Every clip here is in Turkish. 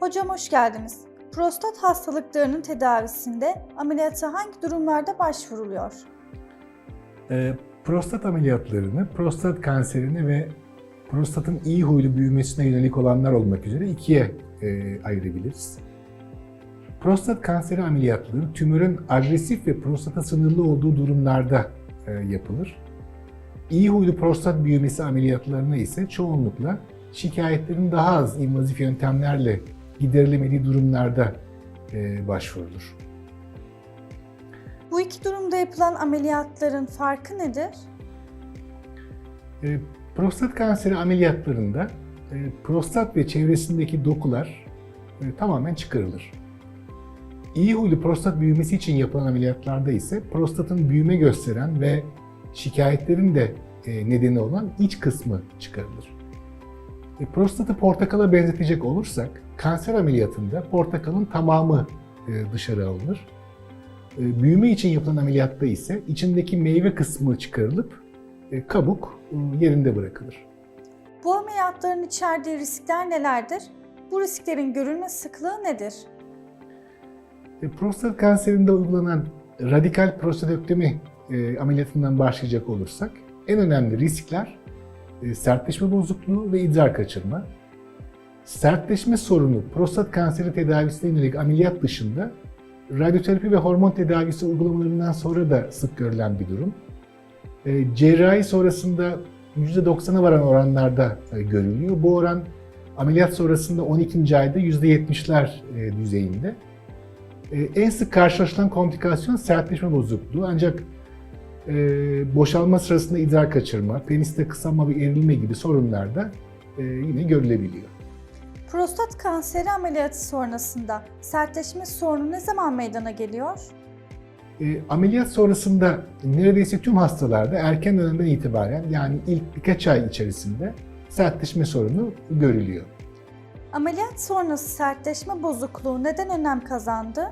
Hocam hoş geldiniz. Prostat hastalıklarının tedavisinde ameliyata hangi durumlarda başvuruluyor? Ee, prostat ameliyatlarını, prostat kanserini ve prostatın iyi huylu büyümesine yönelik olanlar olmak üzere ikiye e, ayırabiliriz. Prostat kanseri ameliyatları tümörün agresif ve prostata sınırlı olduğu durumlarda e, yapılır. İyi huylu prostat büyümesi ameliyatlarına ise çoğunlukla şikayetlerin daha az invazif yöntemlerle giderilemediği durumlarda e, başvurulur. Bu iki durumda yapılan ameliyatların farkı nedir? E, prostat kanseri ameliyatlarında e, prostat ve çevresindeki dokular e, tamamen çıkarılır. İyi huylu prostat büyümesi için yapılan ameliyatlarda ise prostatın büyüme gösteren ve şikayetlerin de e, nedeni olan iç kısmı çıkarılır. E, prostatı portakala benzetecek olursak kanser ameliyatında portakalın tamamı e, dışarı alınır. E, büyüme için yapılan ameliyatta ise içindeki meyve kısmı çıkarılıp e, kabuk e, yerinde bırakılır. Bu ameliyatların içerdiği riskler nelerdir? Bu risklerin görülme sıklığı nedir? E, Prostat kanserinde uygulanan radikal prostatektomi e, ameliyatından başlayacak olursak en önemli riskler sertleşme bozukluğu ve idrar kaçırma. Sertleşme sorunu prostat kanseri tedavisine yönelik ameliyat dışında radyoterapi ve hormon tedavisi uygulamalarından sonra da sık görülen bir durum. E, cerrahi sonrasında %90'a varan oranlarda e, görülüyor. Bu oran ameliyat sonrasında 12. ayda %70'ler e, düzeyinde. E, en sık karşılaşılan komplikasyon sertleşme bozukluğu ancak e, boşalma sırasında idrar kaçırma, peniste kısalma ve erilme gibi sorunlar da e, yine görülebiliyor. Prostat kanseri ameliyatı sonrasında sertleşme sorunu ne zaman meydana geliyor? E, ameliyat sonrasında neredeyse tüm hastalarda erken dönemden itibaren yani ilk birkaç ay içerisinde sertleşme sorunu görülüyor. Ameliyat sonrası sertleşme bozukluğu neden önem kazandı?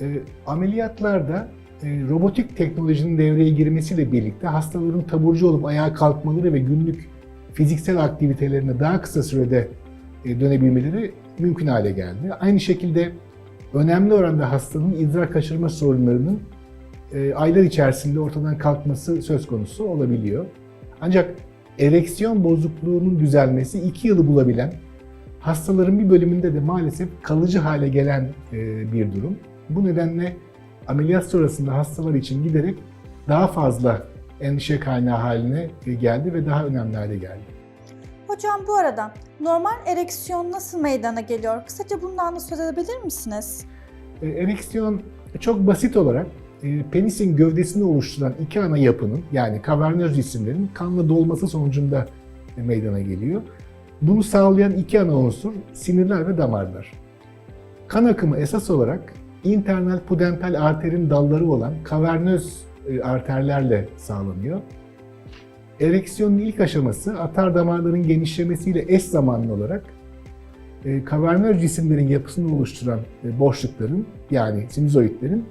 E, ameliyatlarda robotik teknolojinin devreye girmesiyle birlikte hastaların taburcu olup ayağa kalkmaları ve günlük fiziksel aktivitelerine daha kısa sürede e, dönebilmeleri mümkün hale geldi. Aynı şekilde önemli oranda hastanın idrar kaçırma sorunlarının e, aylar içerisinde ortadan kalkması söz konusu olabiliyor. Ancak ereksiyon bozukluğunun düzelmesi 2 yılı bulabilen hastaların bir bölümünde de maalesef kalıcı hale gelen e, bir durum. Bu nedenle ameliyat sonrasında hastalar için giderek daha fazla endişe kaynağı haline geldi ve daha önemli hale geldi. Hocam bu arada normal ereksiyon nasıl meydana geliyor? Kısaca bundan da söz edebilir misiniz? E, Ereksiyon çok basit olarak e, penisin gövdesini oluşturan iki ana yapının yani kavernöz cisimlerin kanla dolması sonucunda meydana geliyor. Bunu sağlayan iki ana unsur sinirler ve damarlar. Kan akımı esas olarak internal pudental arterin dalları olan kavernöz e, arterlerle sağlanıyor. Ereksiyonun ilk aşaması atar damarların genişlemesiyle eş zamanlı olarak e, kavernöz cisimlerin yapısını oluşturan e, boşlukların yani sinüzoidlerin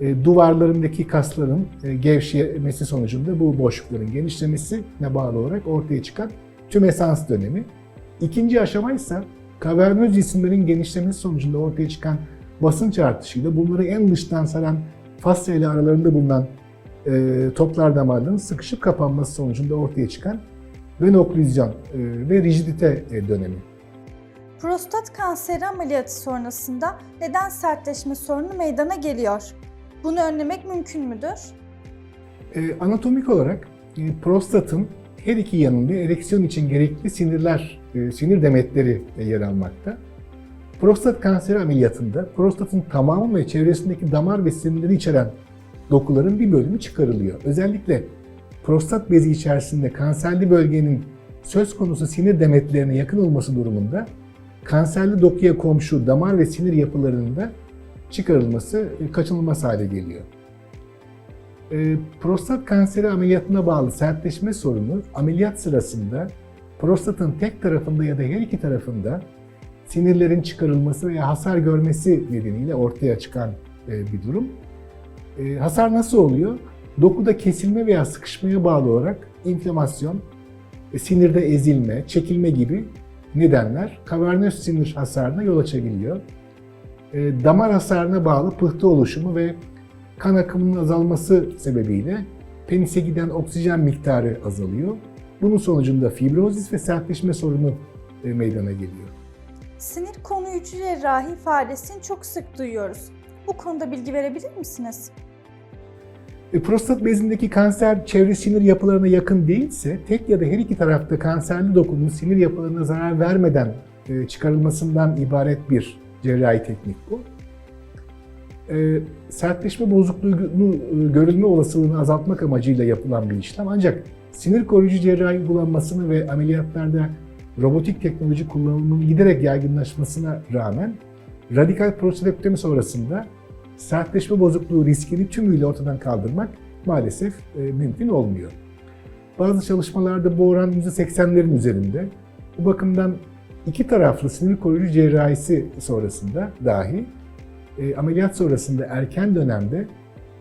e, duvarlarındaki kasların e, gevşemesi sonucunda bu boşlukların genişlemesine bağlı olarak ortaya çıkan tümesans dönemi. İkinci aşama ise kavernöz cisimlerin genişlemesi sonucunda ortaya çıkan basınç artışıyla bunları en dıştan saran fasya ile aralarında bulunan e, toplar damarların sıkışıp kapanması sonucunda ortaya çıkan venokluzyон e, ve rigidite e, dönemi. Prostat kanseri ameliyatı sonrasında neden sertleşme sorunu meydana geliyor? Bunu önlemek mümkün müdür? E, anatomik olarak e, prostatın her iki yanında ereksiyon için gerekli sinirler, e, sinir demetleri e, yer almakta. Prostat kanseri ameliyatında prostatın tamamı ve çevresindeki damar ve sinirleri içeren dokuların bir bölümü çıkarılıyor. Özellikle prostat bezi içerisinde kanserli bölgenin söz konusu sinir demetlerine yakın olması durumunda kanserli dokuya komşu damar ve sinir yapılarının da çıkarılması e, kaçınılmaz hale geliyor. E, prostat kanseri ameliyatına bağlı sertleşme sorunu ameliyat sırasında prostatın tek tarafında ya da her iki tarafında sinirlerin çıkarılması veya hasar görmesi nedeniyle ortaya çıkan e, bir durum. E, hasar nasıl oluyor? Dokuda kesilme veya sıkışmaya bağlı olarak inflamasyon, e, sinirde ezilme, çekilme gibi nedenler kavernöz sinir hasarına yol açabiliyor. Damar hasarına bağlı pıhtı oluşumu ve kan akımının azalması sebebiyle penise giden oksijen miktarı azalıyor. Bunun sonucunda fibrozis ve sertleşme sorunu meydana geliyor. Sinir koruyucu cerrahi ifadesini çok sık duyuyoruz. Bu konuda bilgi verebilir misiniz? E, prostat bezindeki kanser çevre sinir yapılarına yakın değilse tek ya da her iki tarafta kanserli dokunun sinir yapılarına zarar vermeden e, çıkarılmasından ibaret bir cerrahi teknik bu. E, sertleşme bozukluğunu e, görülme olasılığını azaltmak amacıyla yapılan bir işlem ancak sinir koruyucu cerrahi uygulanmasını ve ameliyatlarda robotik teknoloji kullanımının giderek yaygınlaşmasına rağmen radikal prostatektomi sonrasında sertleşme bozukluğu riskini tümüyle ortadan kaldırmak maalesef e, mümkün olmuyor. Bazı çalışmalarda bu oran %80'lerin üzerinde. Bu bakımdan iki taraflı sinir koruyucu cerrahisi sonrasında dahi e, ameliyat sonrasında erken dönemde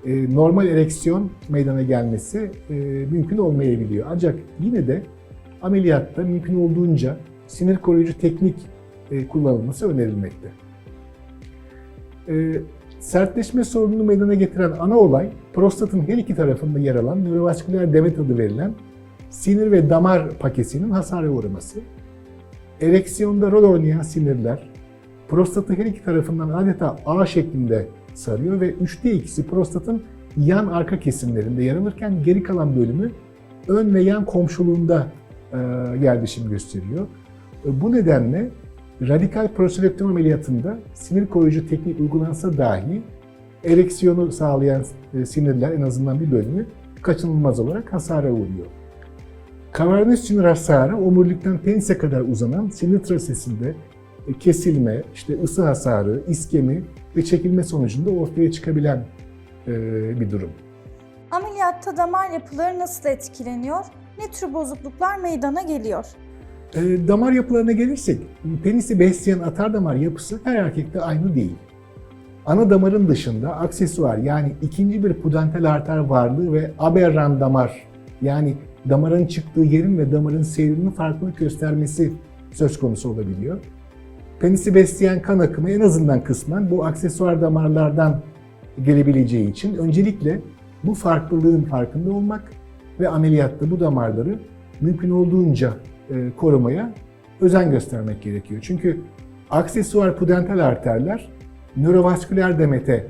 e, normal ereksiyon meydana gelmesi e, mümkün olmayabiliyor. Ancak yine de ameliyatta mümkün olduğunca sinir koruyucu teknik e, kullanılması önerilmekte. E, sertleşme sorununu meydana getiren ana olay prostatın her iki tarafında yer alan nörovasküler demet adı verilen sinir ve damar paketinin hasara uğraması. Ereksiyonda rol oynayan sinirler prostatı her iki tarafından adeta ağ şeklinde sarıyor ve üçte ikisi prostatın yan arka kesimlerinde yer alırken geri kalan bölümü ön ve yan komşuluğunda yerleşim gösteriyor. E, Bu nedenle radikal prostatektomi ameliyatında sinir koruyucu teknik uygulansa dahi ereksiyonu sağlayan e, sinirler en azından bir bölümü kaçınılmaz olarak hasara uğruyor. Kavernöz sinir hasarı omurilikten penise kadar uzanan sinir trasesinde e, kesilme, işte ısı hasarı, iskemi ve çekilme sonucunda ortaya çıkabilen e, bir durum. Ameliyatta damar yapıları nasıl etkileniyor? Ne tür bozukluklar meydana geliyor? E, damar yapılarına gelirsek, penisi besleyen atardamar yapısı her erkekte aynı değil. Ana damarın dışında aksesuar yani ikinci bir pudental arter varlığı ve aberran damar yani damarın çıktığı yerin ve damarın seyrinin farklılık göstermesi söz konusu olabiliyor. Penisi besleyen kan akımı en azından kısmen bu aksesuar damarlardan gelebileceği için öncelikle bu farklılığın farkında olmak ve ameliyatta bu damarları mümkün olduğunca e, korumaya özen göstermek gerekiyor. Çünkü aksesuar pudental arterler nörovasküler demete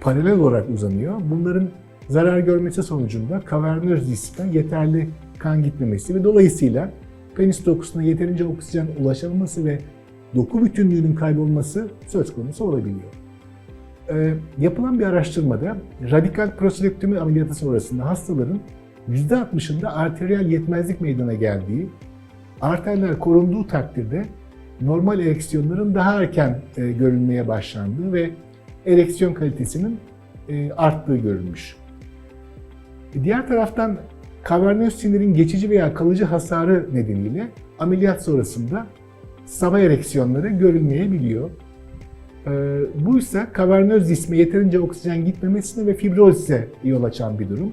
paralel olarak uzanıyor. Bunların zarar görmesi sonucunda kavernöz diskten yeterli kan gitmemesi ve dolayısıyla penis dokusuna yeterince oksijen ulaşamaması ve doku bütünlüğünün kaybolması söz konusu olabiliyor. Ee, yapılan bir araştırmada radikal prostatektomi ameliyatı sonrasında hastaların %60'ında arteriyel yetmezlik meydana geldiği, arterler korunduğu takdirde normal ereksiyonların daha erken e, görülmeye başlandığı ve ereksiyon kalitesinin e, arttığı görülmüş. E, Diğer taraftan kavernöz sinirin geçici veya kalıcı hasarı nedeniyle ameliyat sonrasında sabah ereksiyonları görülmeyebiliyor. Ee, bu ise kavernöz cisme yeterince oksijen gitmemesine ve fibrozise yol açan bir durum.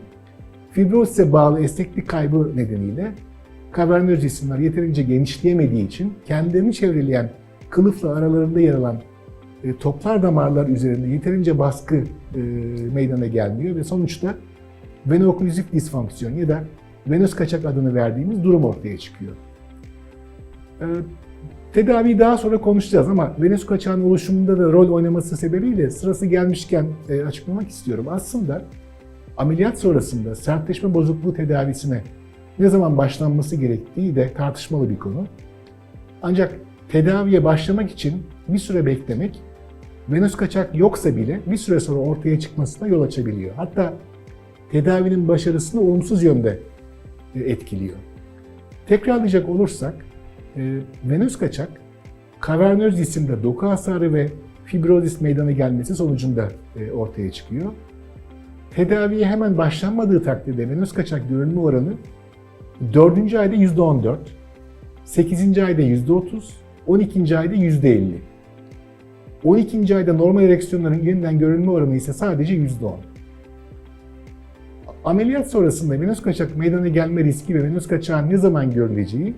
Fibrozise bağlı esneklik kaybı nedeniyle kavernöz cisimler yeterince genişleyemediği için kendilerini çevreleyen kılıfla aralarında yer alan e, toplar damarlar üzerinde yeterince baskı e, meydana gelmiyor ve sonuçta venooklüzif disfonksiyon ya da venöz kaçak adını verdiğimiz durum ortaya çıkıyor. E, Tedaviyi daha sonra konuşacağız ama venöz kaçağın oluşumunda da rol oynaması sebebiyle sırası gelmişken e, açıklamak istiyorum. Aslında ameliyat sonrasında sertleşme bozukluğu tedavisine ne zaman başlanması gerektiği de tartışmalı bir konu. Ancak tedaviye başlamak için bir süre beklemek venöz kaçak yoksa bile bir süre sonra ortaya çıkmasına yol açabiliyor. Hatta tedavinin başarısını olumsuz yönde e, etkiliyor. Tekrarlayacak olursak, e, venöz kaçak, kavernöz cisimde doku hasarı ve fibrozis meydana gelmesi sonucunda e, ortaya çıkıyor. Tedaviye hemen başlanmadığı takdirde venöz kaçak görülme oranı 4. ayda %14, 8. ayda %30, 12. ayda %50. 12. ayda normal ereksiyonların yeniden görülme oranı ise sadece %10. Ameliyat sonrasında venöz kaçak meydana gelme riski ve venöz kaçağın ne zaman görüleceği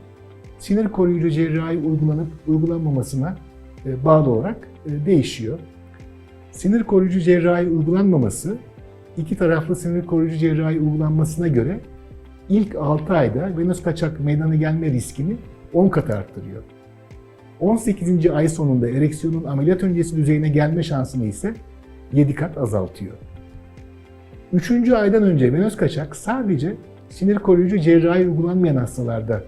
sinir koruyucu cerrahi uygulanıp uygulanmamasına e, bağlı olarak e, değişiyor. Sinir koruyucu cerrahi uygulanmaması, iki taraflı sinir koruyucu cerrahi uygulanmasına göre ilk 6 ayda venöz kaçak meydana gelme riskini 10 kat arttırıyor. 18. ay sonunda ereksiyonun ameliyat öncesi düzeyine gelme şansını ise 7 kat azaltıyor. 3. aydan önce venöz kaçak sadece sinir koruyucu cerrahi uygulanmayan hastalarda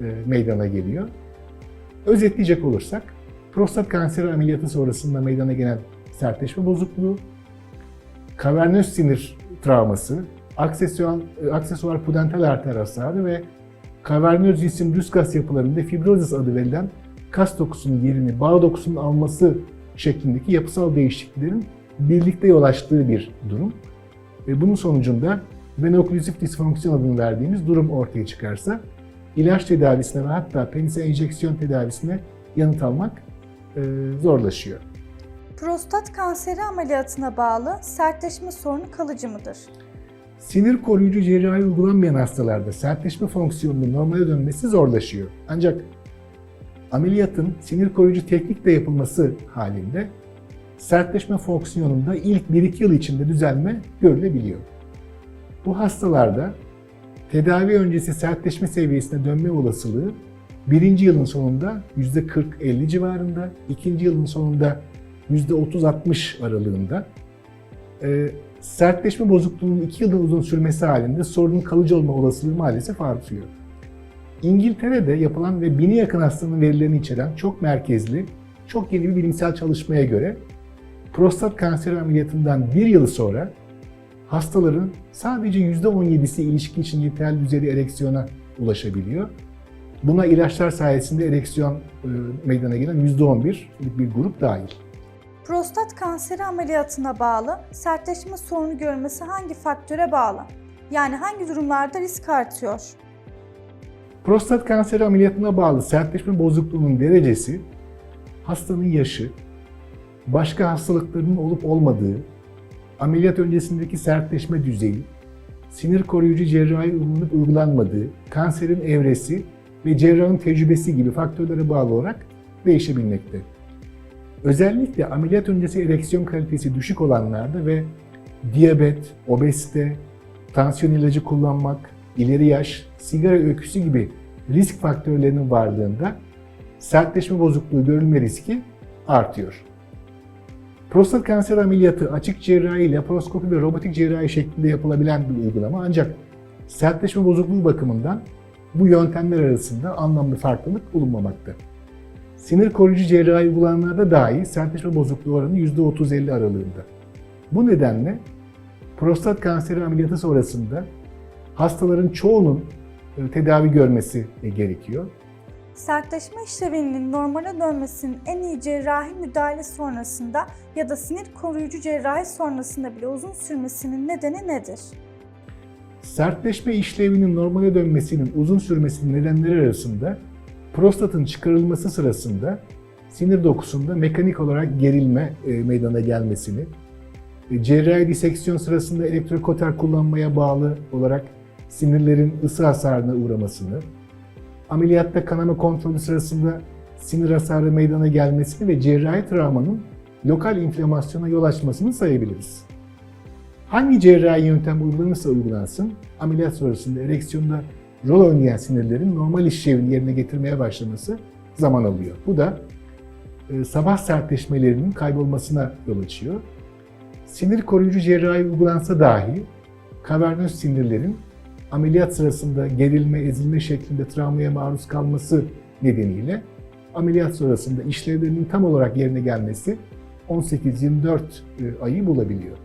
e, meydana geliyor. Özetleyecek olursak, prostat kanseri ameliyatı sonrasında meydana gelen sertleşme bozukluğu, kavernöz sinir travması, aksesuar, aksesuar pudental arter hasarı ve kavernöz cisim düz kas yapılarında fibrozis adı verilen kas dokusunun yerini bağ dokusunun alması şeklindeki yapısal değişikliklerin birlikte yol açtığı bir durum. Ve bunun sonucunda venoklusif disfonksiyon adını verdiğimiz durum ortaya çıkarsa ilaç tedavisine ve hatta penise enjeksiyon tedavisine yanıt almak e, zorlaşıyor. Prostat kanseri ameliyatına bağlı sertleşme sorunu kalıcı mıdır? Sinir koruyucu cerrahi uygulanmayan hastalarda sertleşme fonksiyonunun normale dönmesi zorlaşıyor. Ancak ameliyatın sinir koruyucu teknikle yapılması halinde sertleşme fonksiyonunda ilk 1-2 yıl içinde düzelme görülebiliyor. Bu hastalarda tedavi öncesi sertleşme seviyesine dönme olasılığı birinci yılın sonunda %40-50 civarında, ikinci yılın sonunda %30-60 aralığında. Ee, sertleşme bozukluğunun 2 yıldan uzun sürmesi halinde sorunun kalıcı olma olasılığı maalesef artıyor. İngiltere'de yapılan ve bini yakın hastanın verilerini içeren çok merkezli, çok yeni bir bilimsel çalışmaya göre prostat kanseri ameliyatından bir yıl sonra hastaların sadece %17'si ilişki için yeterli düzeyde ereksiyona ulaşabiliyor. Buna ilaçlar sayesinde ereksiyon e, meydana gelen %11 bir grup dahil. Prostat kanseri ameliyatına bağlı sertleşme sorunu görmesi hangi faktöre bağlı? Yani hangi durumlarda risk artıyor? Prostat kanseri ameliyatına bağlı sertleşme bozukluğunun derecesi, hastanın yaşı, başka hastalıklarının olup olmadığı, ameliyat öncesindeki sertleşme düzeyi, sinir koruyucu cerrahi uygulanıp uygulanmadığı, kanserin evresi ve cerrahın tecrübesi gibi faktörlere bağlı olarak değişebilmekte. Özellikle ameliyat öncesi ereksiyon kalitesi düşük olanlarda ve diyabet, obezite, tansiyon ilacı kullanmak, ileri yaş, sigara öyküsü gibi risk faktörlerinin varlığında sertleşme bozukluğu görülme riski artıyor. Prostat kanseri ameliyatı açık cerrahi, laparoskopi ve robotik cerrahi şeklinde yapılabilen bir uygulama ancak sertleşme bozukluğu bakımından bu yöntemler arasında anlamlı farklılık bulunmamakta. Sinir koruyucu cerrahi uygulananlarda dahi sertleşme bozukluğu oranı %30-50 aralığında. Bu nedenle prostat kanseri ameliyatı sonrasında hastaların çoğunun e, tedavi görmesi gerekiyor. Sertleşme işlevinin normale dönmesinin en iyi cerrahi müdahale sonrasında ya da sinir koruyucu cerrahi sonrasında bile uzun sürmesinin nedeni nedir? Sertleşme işlevinin normale dönmesinin uzun sürmesinin nedenleri arasında prostatın çıkarılması sırasında sinir dokusunda mekanik olarak gerilme e, meydana gelmesini, e, cerrahi diseksiyon sırasında elektrokoter kullanmaya bağlı olarak sinirlerin ısı hasarına uğramasını, ameliyatta kanama kontrolü sırasında sinir hasarı meydana gelmesini ve cerrahi travmanın lokal inflamasyona yol açmasını sayabiliriz. Hangi cerrahi yöntem uygulanırsa uygulansın, ameliyat sonrasında ereksiyonda rol oynayan sinirlerin normal işlevini yerine getirmeye başlaması zaman alıyor. Bu da e, sabah sertleşmelerinin kaybolmasına yol açıyor. Sinir koruyucu cerrahi uygulansa dahi kavernöz sinirlerin ameliyat sırasında gerilme, ezilme şeklinde travmaya maruz kalması nedeniyle ameliyat sonrasında işlevlerinin tam olarak yerine gelmesi 18-24 e, ayı bulabiliyor.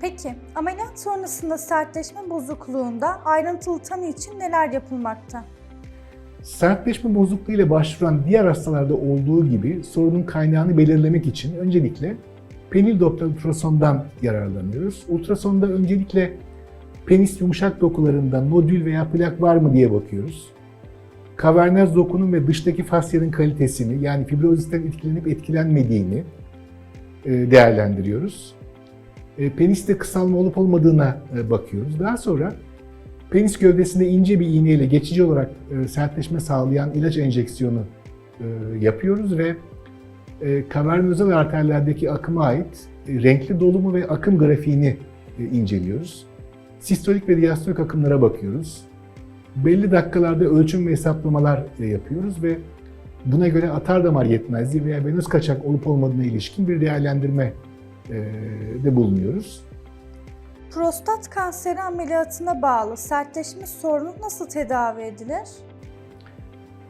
Peki ameliyat sonrasında sertleşme bozukluğunda ayrıntılı tanı için neler yapılmakta? Sertleşme bozukluğu ile başvuran diğer hastalarda olduğu gibi sorunun kaynağını belirlemek için öncelikle penil doppler ultrasondan yararlanıyoruz. Ultrasonda öncelikle penis yumuşak dokularında nodül veya plak var mı diye bakıyoruz. Kavernöz dokunun ve dıştaki fasyanın kalitesini yani fibrozisten etkilenip etkilenmediğini e, değerlendiriyoruz. E, Peniste kısalma olup olmadığına e, bakıyoruz. Daha sonra Penis gövdesinde ince bir iğneyle geçici olarak e, sertleşme sağlayan ilaç enjeksiyonu yapıyoruz ve kavernozal arterlerdeki akıma ait renkli dolumu ve akım grafiğini inceliyoruz. Sistolik ve diastolik akımlara bakıyoruz. Belli dakikalarda ölçüm ve hesaplamalar yapıyoruz ve buna göre atar damar yetmezliği veya venöz kaçak olup olmadığına ilişkin bir değerlendirme de bulunuyoruz. Prostat kanseri ameliyatına bağlı sertleşme sorunu nasıl tedavi edilir?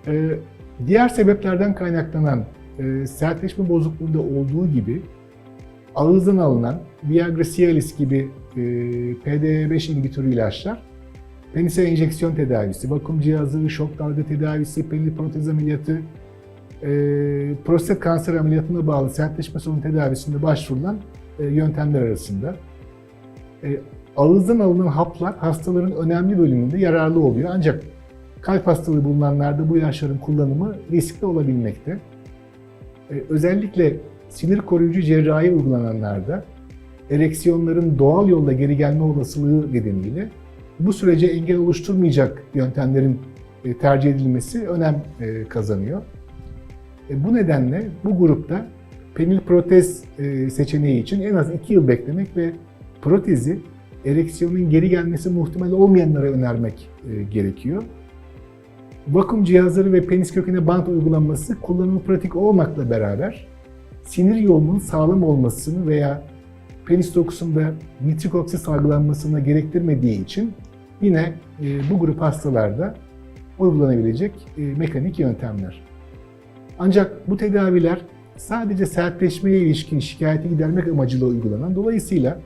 Ee, diğer sebeplerden kaynaklanan e, sertleşme bozukluğunda olduğu gibi ağızdan alınan Viagra Cialis gibi e, PDE5 inhibitörü ilaçlar, penise enjeksiyon tedavisi, vakum cihazı, şok dalga tedavisi, penil protez ameliyatı, e, prostat kanser ameliyatına bağlı sertleşme sorunu tedavisinde başvurulan e, yöntemler arasında. E, ağızdan alınan haplar hastaların önemli bölümünde yararlı oluyor ancak kalp hastalığı bulunanlarda bu ilaçların kullanımı riskli olabilmekte. Ee, özellikle sinir koruyucu cerrahi uygulananlarda ereksiyonların doğal yolla geri gelme olasılığı nedeniyle bu sürece engel oluşturmayacak yöntemlerin e, tercih edilmesi önem e, kazanıyor. E, Bu nedenle bu grupta penil protez e, seçeneği için en az 2 yıl beklemek ve protezi ereksiyonun geri gelmesi muhtemel olmayanlara önermek e, gerekiyor. Vakum cihazları ve penis köküne bant uygulanması kullanımı pratik olmakla beraber sinir yolunun sağlam olmasını veya penis dokusunda nitrik oksit salgılanmasına gerektirmediği için yine bu grup hastalarda uygulanabilecek mekanik yöntemler. Ancak bu tedaviler sadece sertleşmeye ilişkin şikayeti gidermek amacıyla uygulanan, dolayısıyla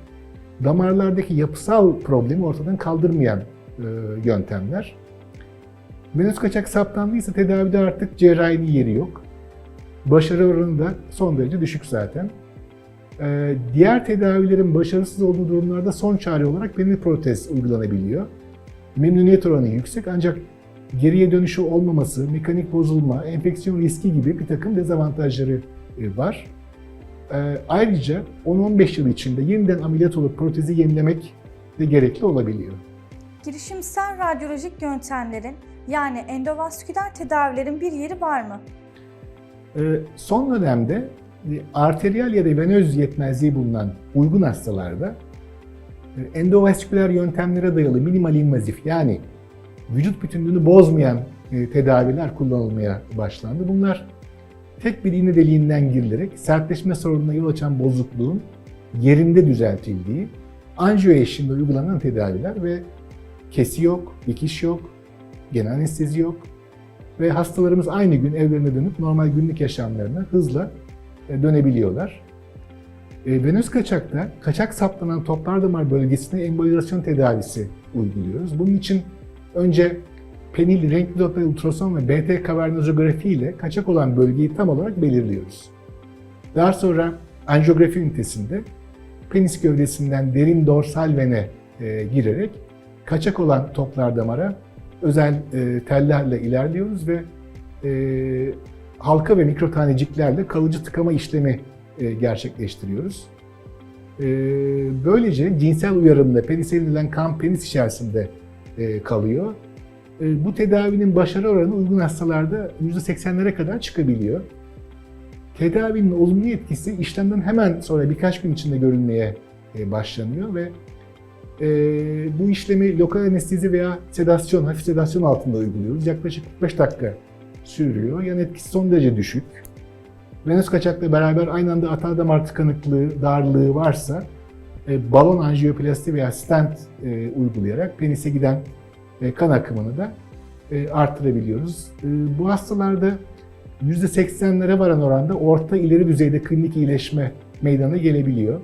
damarlardaki yapısal problemi ortadan kaldırmayan e, yöntemler. Venöz kaçak saptandıysa tedavide artık cerrahinin yeri yok. Başarı oranı da son derece düşük zaten. Ee, diğer tedavilerin başarısız olduğu durumlarda son çare olarak penil protez uygulanabiliyor. Memnuniyet oranı yüksek ancak geriye dönüşü olmaması, mekanik bozulma, enfeksiyon riski gibi bir takım dezavantajları e, var. Ee, ayrıca 10-15 yıl içinde yeniden ameliyat olup protezi yenilemek de gerekli olabiliyor. Girişimsel radyolojik yöntemlerin yani endovasküler tedavilerin bir yeri var mı? Ee, Son dönemde e, arteriyel ya da venöz yetmezliği bulunan uygun hastalarda e, endovasküler yöntemlere dayalı minimal invazif yani vücut bütünlüğünü bozmayan e, tedaviler kullanılmaya başlandı. Bunlar tek bir iğne deliğinden girilerek sertleşme sorununa yol açan bozukluğun yerinde düzeltildiği anjiyo eşliğinde uygulanan tedaviler ve kesi yok, dikiş yok, genel anestezi yok ve hastalarımız aynı gün evlerine dönüp normal günlük yaşamlarına hızla e, dönebiliyorlar. E, Venöz kaçakta kaçak saplanan toplar damar bölgesine embolizasyon tedavisi uyguluyoruz. Bunun için önce penil renkli doppler ultrason ve BT kavernozografi ile kaçak olan bölgeyi tam olarak belirliyoruz. Daha sonra anjiyografi ünitesinde penis gövdesinden derin dorsal vene e, girerek kaçak olan toplar damara özel e, tellerle ilerliyoruz ve e, halka ve mikro taneciklerle kalıcı tıkama işlemi e, gerçekleştiriyoruz. E, böylece cinsel uyarımda penise inilen kan penis içerisinde kalıyor. E, bu tedavinin başarı oranı uygun hastalarda %80'lere kadar çıkabiliyor. Tedavinin olumlu etkisi işlemden hemen sonra birkaç gün içinde görülmeye e, başlanıyor ve e, bu işlemi lokal anestezi veya sedasyon, hafif sedasyon altında uyguluyoruz. Yaklaşık 45 dakika sürüyor. Yan etkisi son derece düşük. Venöz kaçakla beraber aynı anda atar damar tıkanıklığı, darlığı varsa e, balon anjiyoplasti veya stent e, uygulayarak penise giden e, kan akımını da e, arttırabiliyoruz. E, bu hastalarda %80'lere varan oranda orta ileri düzeyde klinik iyileşme meydana gelebiliyor.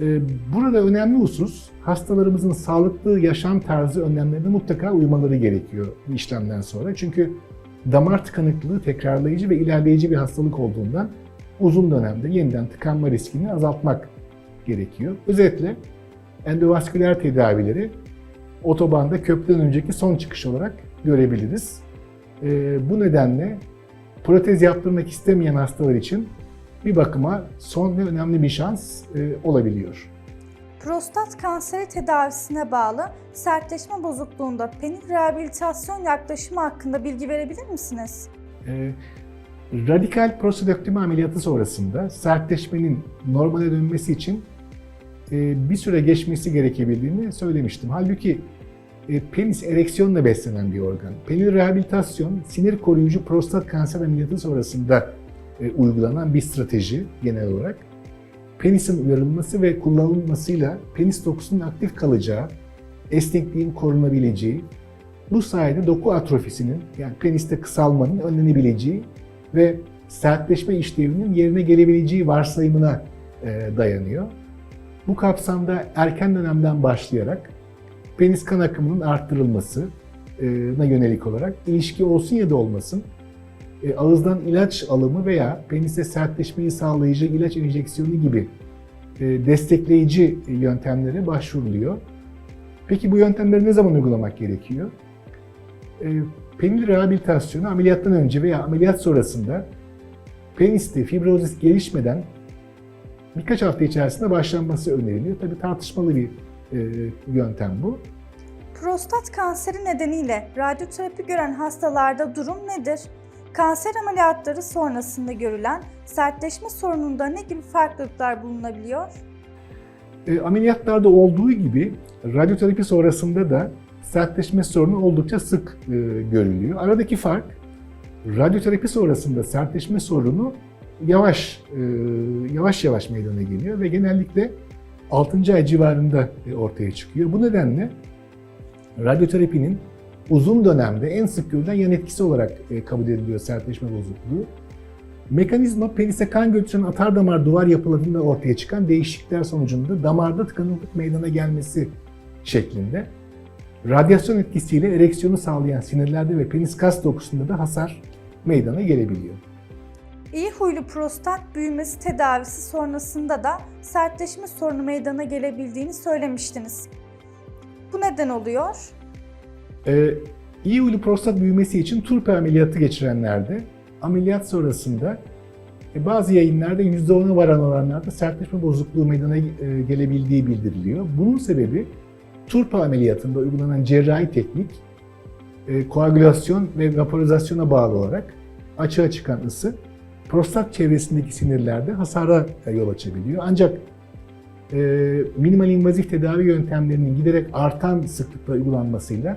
E, Burada önemli husus hastalarımızın sağlıklı yaşam tarzı önlemlerine mutlaka uymaları gerekiyor bu işlemden sonra. Çünkü damar tıkanıklığı tekrarlayıcı ve ilerleyici bir hastalık olduğundan uzun dönemde yeniden tıkanma riskini azaltmak gerekiyor. Özetle endovasküler tedavileri otobanda köprüden önceki son çıkış olarak görebiliriz. Ee, bu nedenle protez yaptırmak istemeyen hastalar için bir bakıma son ve önemli bir şans e, olabiliyor. Prostat kanseri tedavisine bağlı sertleşme bozukluğunda penil rehabilitasyon yaklaşımı hakkında bilgi verebilir misiniz? Ee, radikal prostatektomi ameliyatı sonrasında sertleşmenin normale dönmesi için e, bir süre geçmesi gerekebildiğini söylemiştim. Halbuki e, penis ereksiyonla beslenen bir organ. Penil rehabilitasyon sinir koruyucu prostat kanser ameliyatı sonrasında e, uygulanan bir strateji genel olarak. Penisin uyarılması ve kullanılmasıyla penis dokusunun aktif kalacağı, esnekliğin korunabileceği, bu sayede doku atrofisinin yani peniste kısalmanın önlenebileceği ve sertleşme işlevinin yerine gelebileceği varsayımına dayanıyor. Bu kapsamda erken dönemden başlayarak penis kan akımının arttırılmasına yönelik olarak ilişki olsun ya da olmasın e, ağızdan ilaç alımı veya peniste sertleşmeyi sağlayıcı ilaç enjeksiyonu gibi e, destekleyici yöntemlere başvuruluyor. Peki bu yöntemleri ne zaman uygulamak gerekiyor? E, penil rehabilitasyonu ameliyattan önce veya ameliyat sonrasında peniste fibrozis gelişmeden birkaç hafta içerisinde başlanması öneriliyor. Tabii tartışmalı bir e, yöntem bu. Prostat kanseri nedeniyle radyoterapi gören hastalarda durum nedir? Kanser ameliyatları sonrasında görülen sertleşme sorununda ne gibi farklılıklar bulunabiliyor? E, ameliyatlarda olduğu gibi radyoterapi sonrasında da sertleşme sorunu oldukça sık e, görülüyor. Aradaki fark radyoterapi sonrasında sertleşme sorunu yavaş e, yavaş yavaş meydana geliyor ve genellikle 6. ay civarında ortaya çıkıyor. Bu nedenle radyoterapinin uzun dönemde en sık görülen yan etkisi olarak e, kabul ediliyor sertleşme bozukluğu. Mekanizma penise kan götüren atar damar duvar yapılarında ortaya çıkan değişiklikler sonucunda damarda tıkanıklık meydana gelmesi şeklinde. Radyasyon etkisiyle ereksiyonu sağlayan sinirlerde ve penis kas dokusunda da hasar meydana gelebiliyor. İyi huylu prostat büyümesi tedavisi sonrasında da sertleşme sorunu meydana gelebildiğini söylemiştiniz. Bu neden oluyor? Ee, iyi huylu prostat büyümesi için turpe ameliyatı geçirenlerde ameliyat sonrasında e, bazı yayınlarda %10'a varan oranlarda sertleşme bozukluğu meydana e, gelebildiği bildiriliyor. Bunun sebebi turpe ameliyatında uygulanan cerrahi teknik e, koagülasyon ve vaporizasyona bağlı olarak açığa çıkan ısı prostat çevresindeki sinirlerde hasara yol açabiliyor. Ancak e, minimal invazif tedavi yöntemlerinin giderek artan sıklıkla uygulanmasıyla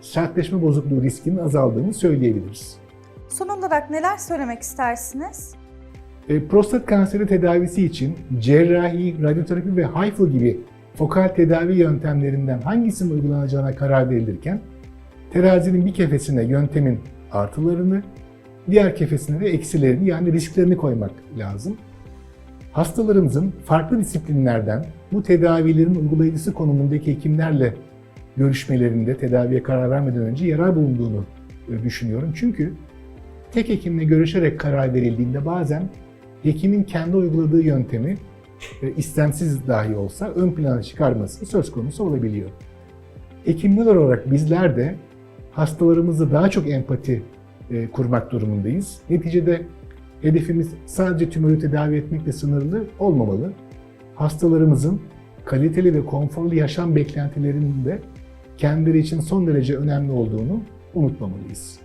sertleşme bozukluğu riskinin azaldığını söyleyebiliriz. Son olarak neler söylemek istersiniz? E, prostat kanseri tedavisi için cerrahi, radyoterapi ve HIFU gibi fokal tedavi yöntemlerinden hangisinin uygulanacağına karar verilirken terazinin bir kefesine yöntemin artılarını, diğer kefesine de eksilerini yani risklerini koymak lazım. Hastalarımızın farklı disiplinlerden bu tedavilerin uygulayıcısı konumundaki hekimlerle görüşmelerinde tedaviye karar vermeden önce yarar bulunduğunu e, düşünüyorum. Çünkü tek hekimle görüşerek karar verildiğinde bazen hekimin kendi uyguladığı yöntemi e, istemsiz dahi olsa ön plana çıkarması söz konusu olabiliyor. Hekimler olarak bizler de hastalarımızı daha çok empati kurmak durumundayız. Neticede hedefimiz sadece tümörü tedavi etmekle sınırlı olmamalı. Hastalarımızın kaliteli ve konforlu yaşam beklentilerinin de kendileri için son derece önemli olduğunu unutmamalıyız.